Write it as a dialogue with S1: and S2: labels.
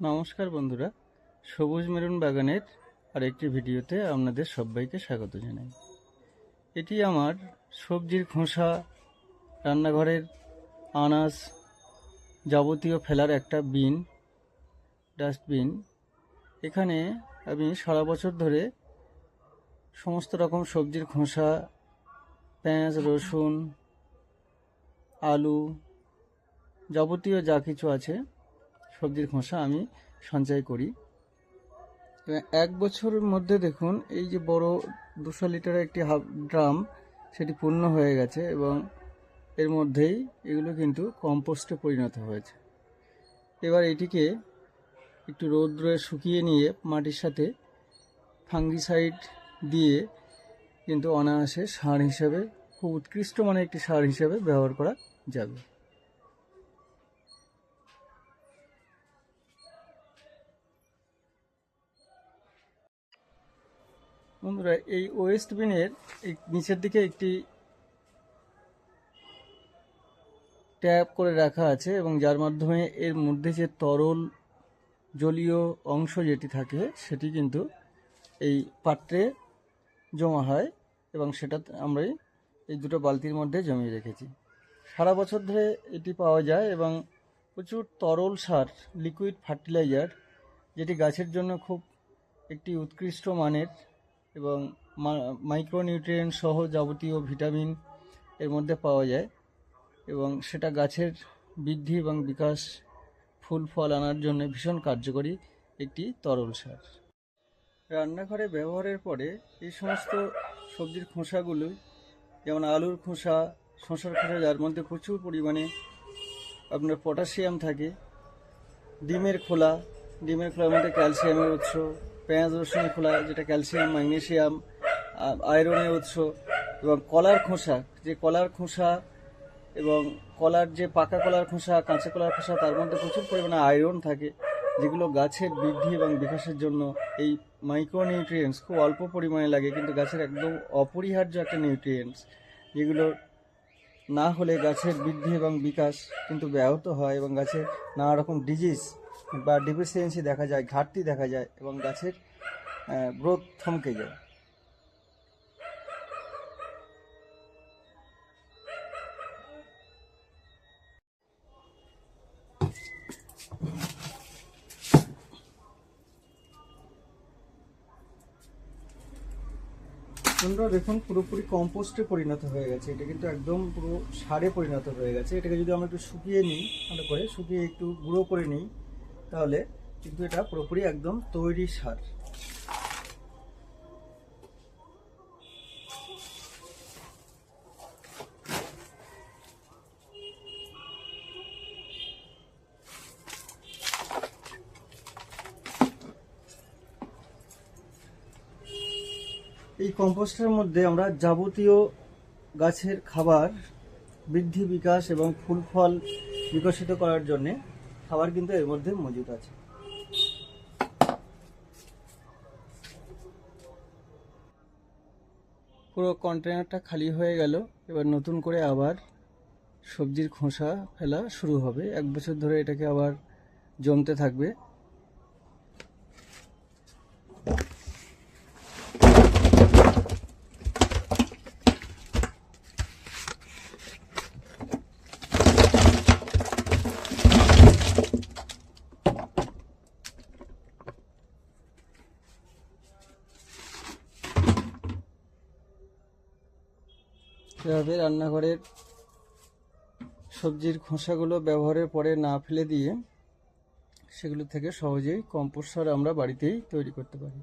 S1: নমস্কার বন্ধুরা। সবুজ মেরুন বাগানের আরেকটি ভিডিওতে আপনাদের সবাইকে স্বাগত জানাই। এটি আমার সবজির খোসা, রান্নাঘরের আনাজ যাবতীয় ফেলার একটা বিন, ডাস্টবিন। এখানে আমি সারা বছর ধরে সমস্ত রকম সবজির খোসা, পেঁয়াজ, রসুন, আলু যাবতীয় যা কিছু আছে সবজির খোসা আমি সঞ্চয় করি। এক বছরের মধ্যে দেখুন, এই যে বড় দুশো লিটারের একটি হাফ ড্রাম, সেটি পূর্ণ হয়ে গেছে এবং এর মধ্যেই এগুলো কিন্তু কম্পোস্টে পরিণত হয়েছে। এবার এটিকে একটু রৌদ্রে শুকিয়ে নিয়ে মাটির সাথে ফাঙ্গিসাইড দিয়ে কিন্তু অনায়াসে সার হিসেবে, খুব উৎকৃষ্ট মানের একটি সার হিসেবে ব্যবহার করা যাবে। বন্ধুরা, এই ওয়েস্ট বিনের নিচের দিকে একটি ট্যাপ করে রাখা আছে এবং যার মাধ্যমে এর মধ্যে যে তরল জলীয় অংশ যেটি থাকে, সেটি কিন্তু এই পাত্রে জমা হয় এবং সেটা আমরা এই দুটো বালতির মধ্যে জমিয়ে রেখেছি। সারা বছর ধরে এটি পাওয়া যায় এবং প্রচুর তরল সার লিকুইড ফার্টিলাইজার যেটি গাছের জন্য খুব একটি উৎকৃষ্ট মানের এবং মাইক্রোনিউট্রিয়েন্ট সহ যাবতীয় ভিটামিন এর মধ্যে পাওয়া যায় এবং সেটা গাছের বৃদ্ধি এবং বিকাশ, ফুল, ফল আনার জন্য ভীষণ কার্যকরী একটি তরল সার। রান্নাঘরে ব্যবহারের পরে এই সমস্ত সবজির খোসাগুলো, যেমন আলুর খোসা, শসার খোসা, যার মধ্যে প্রচুর পরিমাণে আপনার পটাশিয়াম থাকে, ডিমের খোলা ডিমের খোলার মধ্যে ক্যালসিয়ামের উৎস, পেঁয়াজ রসুনের খোলা, যেটা ক্যালসিয়াম ম্যাগনেশিয়াম আয়রনের উৎস এবং কলার খোসা। যে কলার খোসা এবং কলার যে পাকা কলার খোসা, কাঁচা কলার খোসা, তার মধ্যে প্রচুর পরিমাণে আয়রন থাকে, যেগুলো গাছের বৃদ্ধি এবং বিকাশের জন্য এই মাইক্রোনিউট্রিয়েন্টস খুব অল্প পরিমাণে লাগে, কিন্তু গাছের একদম অপরিহার্য একটা নিউট্রিয়েন্টস যেগুলো না হলে গাছের বৃদ্ধি এবং বিকাশ কিন্তু ব্যাহত হয় এবং গাছের নানা রকম ডিজিজ বা ডিফিসিয়েন্সি দেখা যায়, ঘাটতি দেখা যায় এবং গাছের গ্রোথ থমকে যায়। বন্ধুরা দেখুন, পুরোপুরি কম্পোস্টে পরিণত হয়ে গেছে। এটা কিন্তু একদম পুরো সারে পরিণত হয়ে গেছে। এটাকে যদি আমরা একটু শুকিয়ে নিই, ভালো করে শুকিয়ে একটু গুঁড়ো করে নিই তাহলে কিন্তু এটা পুরোপুরি একদম তৈরি সার। এই কম্পোস্টের মধ্যে আমরা যাবতীয় গাছের খাবার বৃদ্ধি বিকাশ এবং ফুল ফল বিকশিত করার জন্যে খাবার কিন্তু এর মধ্যে মজুদ আছে। পুরো কন্টেনারটা খালি হয়ে গেল। এবার নতুন করে আবার সবজির খোসা ফেলা শুরু হবে। এক বছর ধরে এটাকে আবার জমতে থাকবে। এভাবে রান্নাঘরের সবজির খোসাগুলো ব্যবহারের পরে না ফেলে দিয়ে সেগুলো থেকে সহজেই কম্পোস্ট সার আমরা বাড়িতেই তৈরি করতে পারি।